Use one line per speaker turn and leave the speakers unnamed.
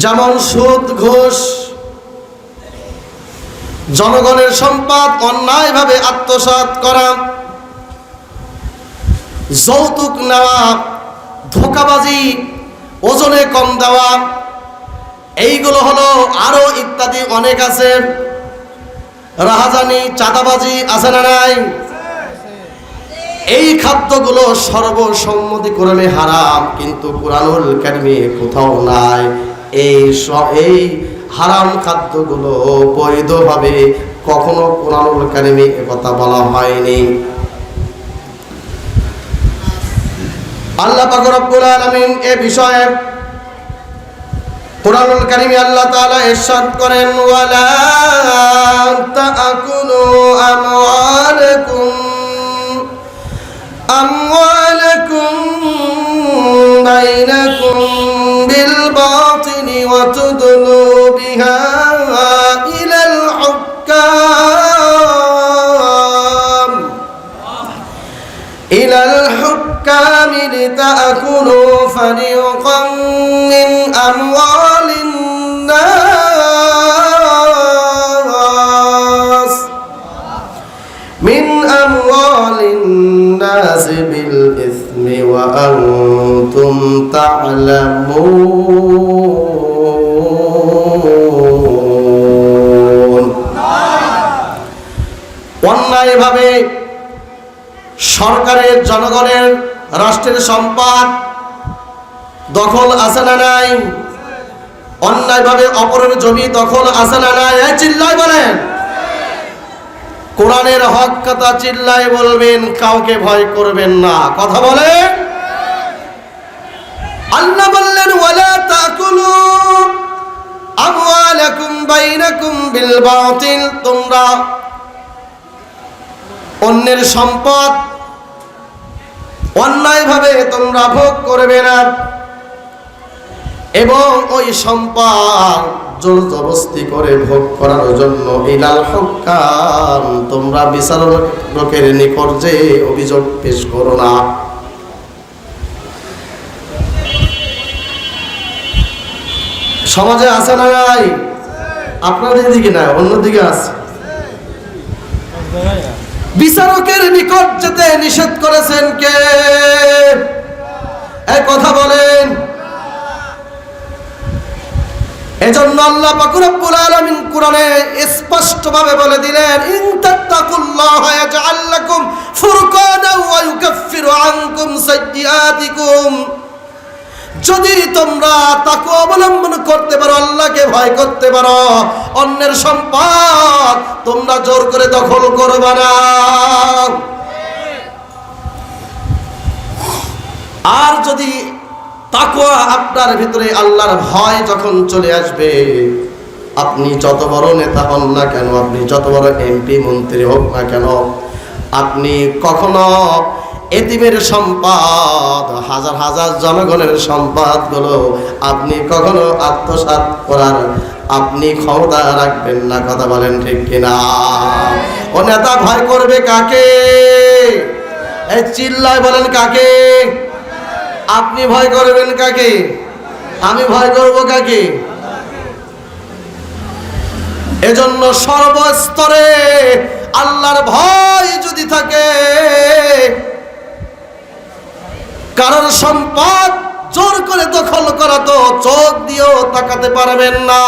যেমন সুদ ঘোষ, জনগণের সম্পদ অন্যায়ভাবে আত্মসাৎ করা, যৌতুক নেওয়া, ধোকাবাজি, ওজনে কম দেওয়া, এইগুলো হলো আরও ইত্যাদি অনেক আছে। রাহাজানি চাঁদাবাজি আছে না নাই? এই খাদ্যগুলো সর্বসম্মতিক্রমে হারাম, কিন্তু কোরআনুল কারিমে কোথাও নাই। এই এই হারাম খাদ্যগুলো বৈধভাবে কখনো কোরআনুল কারিমে কথা বলা হয়নি। আল্লাহ পাক রব্বুল আলামিন এ বিষয়ে কোরআনুল কারিমে আল্লাহ তাআলা ইরশাদ করেন, ওয়ালা তাকুলু আমওয়ালাকুম আমওয়ালাকুম বাইনাকুম وتدلوا بها إلى الحكام إلى الحكام لتأكلوا فريقا من أموال الناس. من أموال الناس بالإثم وأنتم تعلمون. অন্যায়ভাবে সরকারের, জনগণের রাষ্ট্রের সম্পদ দখল আছে না নাই? অন্যায়ভাবে অপরের জমি দখল আছে না নাই? এই চিল্লাই বলেন। কোরআনের হক কথা চিল্লায় বলবেন, কাউকে ভয় করবেন না। কথা বলেন। আল্লাহ বললেন, ওয়ালা তাকুলু আমওয়ালাকুম বাইনাকুম বিল বাতিল। তোমরা অন্যের সম্পদ। অন্যায়ভাবে তোমরা ভোগ করবে না। এবং ওই সম্পদ জোর জবস্তি করে ভোগ করার জন্য ইলাল হকাম, তোমরা বিচারকের নিকট যে অভিযোগ পেশ করো না। সমাজে আছে না নাই? আপনাদের দিকে না অন্যদিকে আছে। বিচারকের নিকট যেতে নিষেধ করেছেন কে? কথা বলেন। এজন্য আল্লাহ পাক রব্বুল আলামিন কোরআনে স্পষ্ট ভাবে বলে দিলেন, ইন তাত্তাকুল্লাহ ইয়াজআল লাকুম ফুরকানা ওয়া ইউকাফিরু আনকুম সাইয়্যাতিকুম। যদি তোমরা তাকে অবলম্বন করতে পারো, আল্লাহকে ভয় করতে পারো, অন্যের সম্পদ তোমরা জোর করে দখল করবে না। আর যদি তাকওয়া আপনার ভিতরে আল্লাহর ভয় যখন চলে আসবে, আপনি যত বড় নেতা হন না কেন, আপনি যত বড় এমপি, মন্ত্রী হোক না কেন, আপনি কখনো এতিমের সম্পদ, হাজার হাজার জনগণের সম্পদগুলো আপনি কখনো আত্মসাৎ করার, আপনি ক্ষমতা রাখবেন না, কথা বলেন ঠিক কিনা? ও নেতা ভয় করবে কাকে? এই চিল্লায় বলেন কাকে? আপনি ভয় করবেন কাকে? আমি ভয় করব কাকে? এজন্য সর্বস্তরে আল্লাহর ভয় যদি থাকে কারোর সম্পদ জোর করে দখল করা তো চোখ দিয়েও তাকাতে পারবেন না।